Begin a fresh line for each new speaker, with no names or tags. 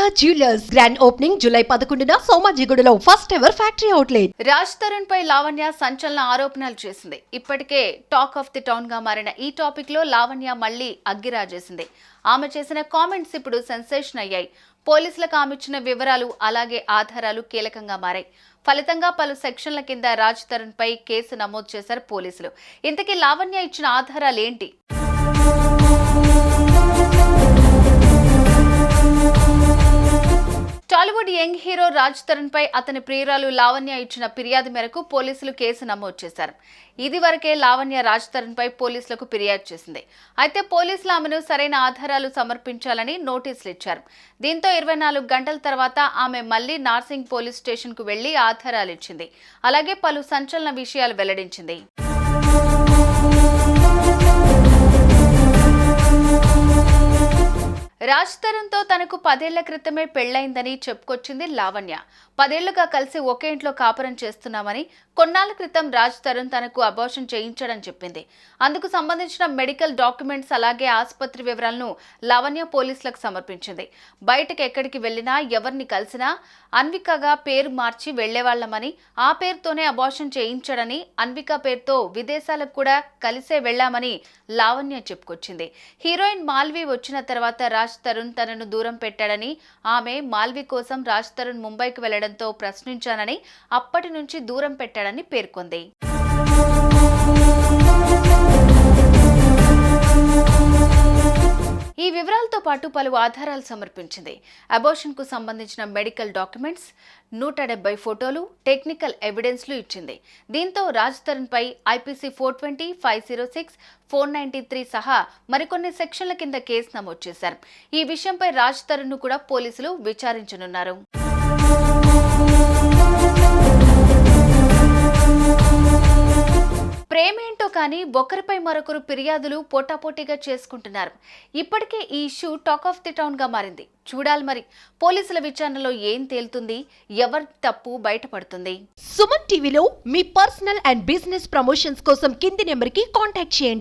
Golconda jewellers grand opening July పదకొండున సోమాజిగూడలో first ever factory outlet
Raj Tarun పై లావణ్య సంచలన ఆరోపణలు చేసింది. ఇప్పటికే టాక్ ఆఫ్ ది టౌన్గా మారిన ఈ టాపిక్లో లావణ్య మళ్ళీ అగ్గిరాజేసింది. ఆమె చేసిన కామెంట్స్ ఇప్పుడు సెన్సేషన్ అయ్యాయి. పోలీసులకు ఆమె ఇచ్చిన వివరాలు అలాగే ఆధారాలు కీలకంగా మారాయి. ఫలితంగా పలు సెక్షన్ల కింద రాజ్ తరుణ్ పై కేసు నమోదు చేశారు పోలీసులు. ఇంతకీ లావణ్య ఇచ్చిన ఆధారాలు ఏంటి? Tollywood young hero Raj Tarun పై అతని ప్రియురాలు లావణ్య ఇచ్చిన ఫిర్యాదు మేరకు పోలీసులు కేసు నమోదు చేశారు. ఇది వరకే లావణ్య రాజ్ తరుణ్ పై పోలీసులకు ఫిర్యాదు చేసింది. అయితే పోలీసులు ఆమెను సరైన ఆధారాలు సమర్పించాలని నోటీసులు ఇచ్చారు. దీంతో ఇరవై నాలుగు గంటల తర్వాత ఆమె మళ్ళీ నార్సింగ్ పోలీస్ స్టేషన్కు వెళ్ళి ఆధారాలు ఇచ్చింది. అలాగే పలు సంచలన విషయాలు వెల్లడించింది. రాజ్ తరుణ్తో తనకు పదేళ్ళ క్రితమే పెళ్ళైందని చెప్పుకొచ్చింది లావణ్య. పదేళ్ళుగా కలిసి ఒకే ఇంట్లో కాపురం చేస్తున్నామని కొన్నాళ్ళ క్రితం రాజ్ తరుణ్ తనకు అబార్షన్ చేయించాడని చెప్పింది. అందుకు సంబంధించిన మెడికల్ డాక్యుమెంట్స్ అలాగే ఆసుపత్రి వివరాలను లావణ్య పోలీసులకు సమర్పించింది. బయటకు ఎక్కడికి వెళ్ళినా ఎవరిని కలిసినా అన్వికగా పేరు మార్చి వెళ్ళేవాళ్ళమని ఆ పేరుతోనే అబార్షన్ చేయించాడని అన్విక పేరుతో విదేశాలకు కూడా కలిసే వెళ్ళామని లావణ్య చెప్పుకొచ్చింది. హీరోయిన్ మాల్వి వచ్చిన తర్వాత రాజ్ తరుణ్ తనను దూరం పెట్టాడని ఆమె మాల్వి కోసం రాజ్ తరుణ్ ముంబైకి వెళ్ళడంతో ప్రశ్నించానని అప్పటి నుంచి దూరం పెట్టాడని పేర్కొంది. వివరాలతో పాటు పలు ఆధారాలు సమర్పించింది. అబోషన్కు సంబంధించిన మెడికల్ డాక్యుమెంట్స్ నూట డెబ్బై ఫోటోలు టెక్నికల్ ఎవిడెన్స్లు ఇచ్చింది. దీంతో రాజ్ తరుణ్ పై IPC four twenty five zero six four ninety three సహా మరికొన్ని సెక్షన్ల కింద కేసు నమోదు చేశారు. ఈ విషయంపై రాజ్ తరుణ్ను కూడా పోలీసులు విచారించనున్నారు. ప్రేమే కానీ ఒకరిపై మరొకరు ఫిర్యాదులు పోటాపోటీగా చేసుకుంటున్నారు. ఇప్పటికే ఈ ఇష్యూ టాక్ ఆఫ్ ది టౌన్గా మారింది. చూడాలి మరి పోలీసుల విచారణలో ఏం తేలుతుంది ఎవరి తప్పు బయటపడుతుంది?
సుమన్ టీవీలో మీ పర్సనల్ అండ్ బిజినెస్ ప్రమోషన్స్ కోసం కింది నెంబర్కి కాంటాక్ట్ చేయండి.